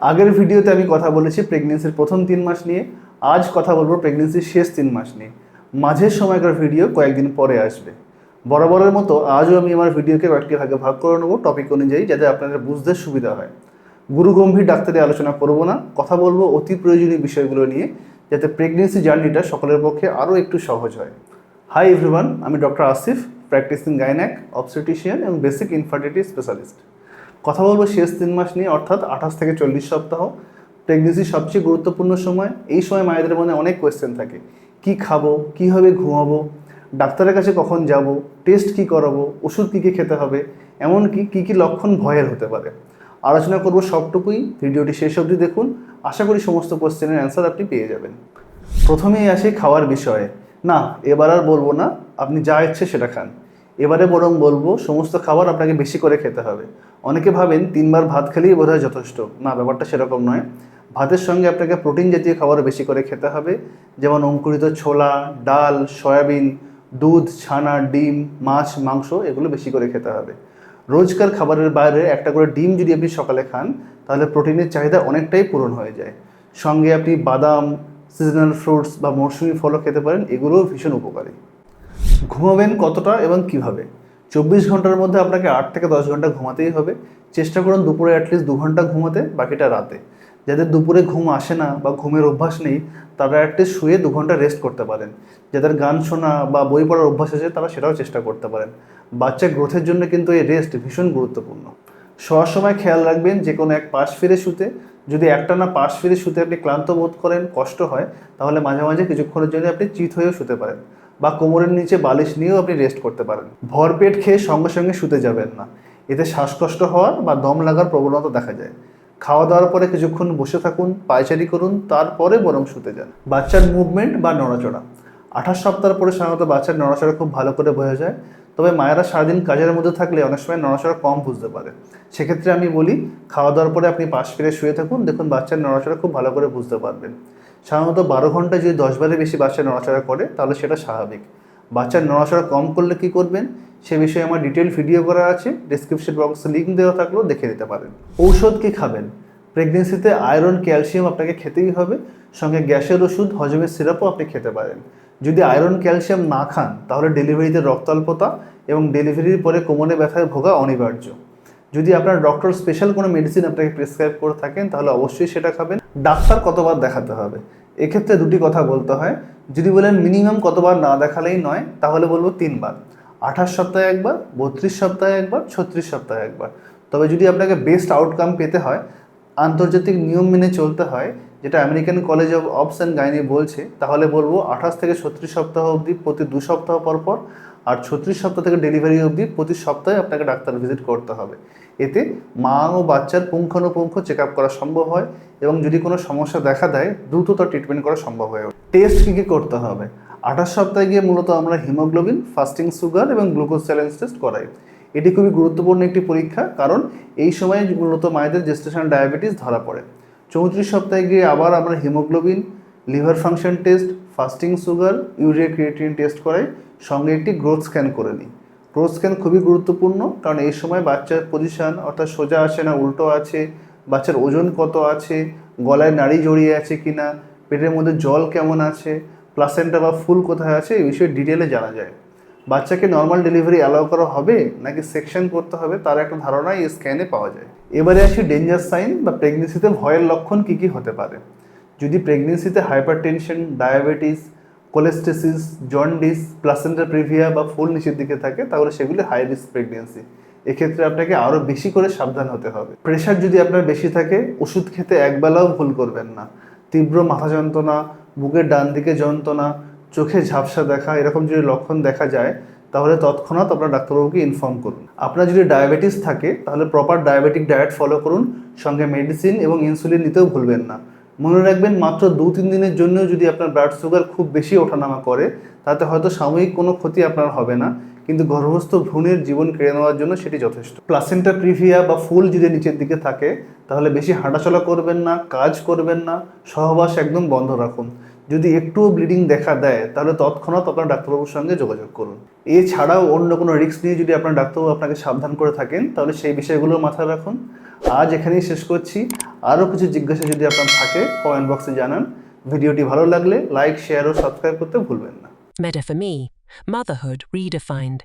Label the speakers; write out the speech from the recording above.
Speaker 1: আগের ভিডিওতে আমি কথা বলেছি প্রেগনেন্সির প্রথম তিন মাস নিয়ে, আজ কথা বলব প্রেগনেন্সির শেষ তিন মাস নিয়ে। মাঝের সময়কার ভিডিও কয়েকদিন পরে আসবে। বরাবরের মতো আজও আমি আমার ভিডিওকে কয়েকটি ভাগে ভাগ করে নেব টপিক অনুযায়ী যাতে আপনাদের বুঝতে সুবিধা হয়। গুরু গম্ভীর ডাক্তারি আলোচনা করব না, কথা বলব অতি প্রয়োজনীয় বিষয়গুলো নিয়ে, যাতে প্রেগনেন্সি জার্নিটা সকলের পক্ষে আরও একটু সহজ হয়। হাই এভরিওয়ান আমি doctor Asif practising gynaec obstetrician এবং বেসিক ইনফার্টিলিটি স্পেশালিস্ট কথা বলব শেষ তিন মাস নিয়ে, অর্থাৎ আঠাশ থেকে চল্লিশ সপ্তাহ। প্রেগনেন্সির সবচেয়ে গুরুত্বপূর্ণ সময়। এই সময় মায়েদের মনে অনেক কোয়েশ্চেন থাকে। কি খাব? কীভাবে ঘুমাবো? ডাক্তারের কাছে কখন যাব? টেস্ট কি করাবো? ওষুধ কী কী খেতে হবে? এমনকি কী কী লক্ষণ ভয়ের হতে পারে? আলোচনা করব সবটুকুই। ভিডিওটি শেষ অবধি দেখুন। আশা করি সমস্ত কোশ্চেনের অ্যান্সার আপনি পেয়ে যাবেন। প্রথমেই আসি খাওয়ার বিষয়ে। না, এবার আর বলব না। আপনি যা ইচ্ছে সেটা খান। এবারে বরং বলব, সমস্ত খাবার আপনাকে বেশি করে খেতে হবে। অনেকে ভাবেন তিনবার ভাত খেলেই বোধহয় যথেষ্ট। না, ব্যাপারটা সেরকম নয়। ভাতের সঙ্গে আপনাকে প্রোটিন জাতীয় খাবার বেশি করে খেতে হবে। যেমন অঙ্কুরিত ছোলা, ডাল, সয়াবিন, দুধ, ছানা, ডিম, মাছ, মাংস, এগুলো বেশি করে খেতে হবে। রোজকার খাবারের বাইরে একটা করে ডিম যদি আপনি সকালে খান, তাহলে প্রোটিনের চাহিদা অনেকটাই পূরণ হয়ে যায়। সঙ্গে আপনি বাদাম সিজনাল ফ্রুটস বা মৌসুমি ফলও খেতে পারেন, এগুলোও ভীষণ উপকারী। ঘুমাবেন কতটা এবং কীভাবে? চব্বিশ ঘণ্টার মধ্যে আপনাকে আট থেকে দশ ঘণ্টা ঘুমাতেই হবে। চেষ্টা করুন দুপুরে অ্যাটলিস্ট দু ঘণ্টা ঘুমাতে, বাকিটা রাতে। যাদের দুপুরে ঘুম আসে না বা ঘুমের অভ্যাস নেই, তারা অ্যাটলিস্ট শুয়ে দু ঘণ্টা রেস্ট করতে পারেন। যাদের গান শোনা বা বই পড়ার অভ্যাস আছে, তারা সেটাও চেষ্টা করতে পারেন। বাচ্চা গ্রোথের জন্য কিন্তু এই রেস্ট ভীষণ গুরুত্বপূর্ণ। শোয়ার সময় খেয়াল রাখবেন যে কোনো এক পাশ ফিরে শুতে। যদি একটা না পাশ ফিরে শুতে আপনি ক্লান্ত বোধ করেন, কষ্ট হয়, তাহলে মাঝে মাঝে কিছুক্ষণের জন্য আপনি চিত হয়েও শুতে পারেন। বা কোমরের নিচে বালিশ নিয়েও আপনি রেস্ট করতে পারেন। ভরপেট খেয়ে সঙ্গে সঙ্গে শুতে যাবেন না। এতে শ্বাসকষ্ট হওয়ার বা দম লাগার প্রবণতা দেখা যায়। খাওয়া দাওয়ার পরে কিছুক্ষণ বসে থাকুন, পায়চারি করুন, তারপরে বরং শুতে যান। বাচ্চার মুভমেন্ট বা নড়াচড়া। আঠাশ সপ্তাহ পরে সাধারণত বাচ্চার নড়াচড়া খুব ভালো করে বোঝা যায়। তবে মায়েরা সারাদিন কাজের মধ্যে থাকলে অনেক সময় নড়াচড়া কম বুঝতে পারে। সেক্ষেত্রে আমি বলি, খাওয়া দাওয়ার পরে আপনি পাশ ফিরে শুয়ে থাকুন। দেখুন বাচ্চার নড়াচড়া খুব ভালো করে বুঝতে পারবেন। সাধারণত বারো ঘন্টায় যদি দশ বারের বেশি বাচ্চা নড়াচড়া করে, তাহলে সেটা স্বাভাবিক। বাচ্চার নড়াচড়া কম করলে কি করবেন? সে বিষয়ে আমার ডিটেল ভিডিও করা আছে ডিসক্রিপশন বক্সে লিঙ্ক দেওয়া থাকলেও দেখে নিতে পারেন। ঔষধ কি খাবেন? প্রেগনেন্সিতে আয়রন ক্যালসিয়াম আপনাকে খেতেই হবে, সঙ্গে গ্যাসের ওষুধ, হজমের সিরাপও আপনি খেতে পারেন। যদি আয়রন ক্যালসিয়াম না খান, তাহলে ডেলিভারিতে রক্তাল্পতা এবং ডেলিভারির পরে কোমরে ব্যথায় ভোগা অনিবার্য। যদি আপনার ডক্টর স্পেশাল কোনো মেডিসিন আপনাকে প্রেসক্রাইব করে থাকেন, তাহলে অবশ্যই সেটা খাবেন। ডাক্তার কতবার দেখাতে হবে? এক্ষেত্রে দুটি কথা বলতে হয়। যদি বলেন মিনিমাম কতবার না দেখালেই নয়, তাহলে বলব তিনবার। আঠাশ সপ্তাহে একবার, বত্রিশ সপ্তাহে একবার, ছত্রিশ সপ্তাহে একবার। তবে যদি আপনাকে বেস্ট আউটকাম পেতে হয়, আন্তর্জাতিক নিয়ম মেনে চলতে হয়, যেটা American college of obs and gynae বলছে, তাহলে বলব আঠাশ থেকে ছত্রিশ সপ্তাহ অবধি প্রতি দু সপ্তাহ পর পর, আর ছত্রিশ সপ্তাহ থেকে ডেলিভারি অবধি প্রতি সপ্তাহে আপনাকে ডাক্তার ভিজিট করতে হবে। এতে মা ও বাচ্চার পুঙ্খানুপুঙ্খ চেক আপ করা সম্ভব হয়। এবং যদি কোনো সমস্যা দেখা দেয় দ্রুত তার ট্রিটমেন্ট করা সম্ভব হয়ে ওঠে। টেস্ট কী কী করতে হবে? আঠাশ সপ্তাহে গিয়ে মূলত আমরা হিমোগ্লোবিন ফাস্টিং সুগার এবং গ্লুকোজ চ্যালেঞ্জ টেস্ট করাই। এটি খুবই গুরুত্বপূর্ণ একটি পরীক্ষা, কারণ এই সময়ে মূলত মায়েদের জেস্টেশন ডায়াবেটিস ধরা পড়ে। চৌত্রিশ সপ্তাহে গিয়ে আবার আমরা haemoglobin liver function test fasting sugar urea creatinine test করাই, সঙ্গে একটি গ্রোথ স্ক্যান করে নিই। গ্রোথ স্ক্যান খুবই গুরুত্বপূর্ণ, কারণ এই সময় বাচ্চার পজিশন অর্থাৎ সোজা আছে না, উল্টো আছে বাচ্চার ওজন কত আছে, গলায় নাড়ি জড়িয়ে আছে কি না পেটের মধ্যে জল কেমন আছে প্লাসেন্টা বা ফুল কোথায় আছে, এই বিষয়ে ডিটেলে জানা যায়। বাচ্চাকে নর্মাল ডেলিভারি অ্যালাউ করা হবে নাকি সেকশন করতে হবে, তার একটা ধারণা এই স্ক্যানে পাওয়া যায়। এবারে আসি ডেঞ্জার সাইন বা প্রেগনেন্সিতে ভয়ের লক্ষণ কী কী হতে পারে? যদি প্রেগনেন্সিতে hypertension diabetes cholestasis jaundice প্লাসেন্টার প্রিভিয়া বা ফুল নিচের দিকে থাকে, তাহলে সেগুলি হাই রিস্ক প্রেগনেন্সি এক্ষেত্রে আপনাকে আরও বেশি করে সাবধান হতে হবে। প্রেশার যদি আপনার বেশি থাকে, ওষুধ খেতে একবেলাও ভুল করবেন না। তীব্র মাথা যন্ত্রণা, বুকের ডান দিকে যন্ত্রণা, চোখে ঝাপসা দেখা, এরকম যদি লক্ষণ দেখা যায়, তাহলে তৎক্ষণাৎ আপনার ডাক্তারবাবুকে ইনফর্ম করুন। আপনার যদি ডায়াবেটিস থাকে, তাহলে প্রপার ডায়াবেটিক ডায়েট ফলো করুন। সঙ্গে মেডিসিন এবং ইনসুলিন নিতেও ভুলবেন না। মনে রাখবেন, মাত্র দু তিন দিনের জন্য যদি আপনার ব্লাড সুগার খুব বেশি ওঠানামা করে, তাতে হয়তো সাময়িক কোনো ক্ষতি আপনার হবে না। কিন্তু গর্ভস্থ ভ্রূণের জীবন কেড়ে নেওয়ার জন্য সেটি যথেষ্ট। প্লাসেন্টা প্রিভিয়া বা ফুল যদি নিচের দিকে থাকে, তাহলে বেশি হাঁটাচলা করবেন না, কাজ করবেন না, সহবাস একদম বন্ধ রাখুন। যদি একটুও ব্লিডিং দেখা দেয়, তাহলে তৎক্ষণাৎ আপনার ডাক্তারবাবুর সঙ্গে যোগাযোগ করুন। এছাড়াও অন্য কোনো রিস্ক নিয়ে যদি আপনার ডাক্তারবাবু আপনাকে সাবধান করে থাকেন, তাহলে সেই বিষয়গুলো মাথায় রাখুন। আজ এখানেই শেষ করছি। আরও কিছু জিজ্ঞাসা যদি আপনার থাকে কমেন্ট বক্সে জানান। ভিডিওটি ভালো লাগলে লাইক শেয়ার ও সাবস্ক্রাইব করতে ভুলবেন না।
Speaker 2: Motherhood Redefined.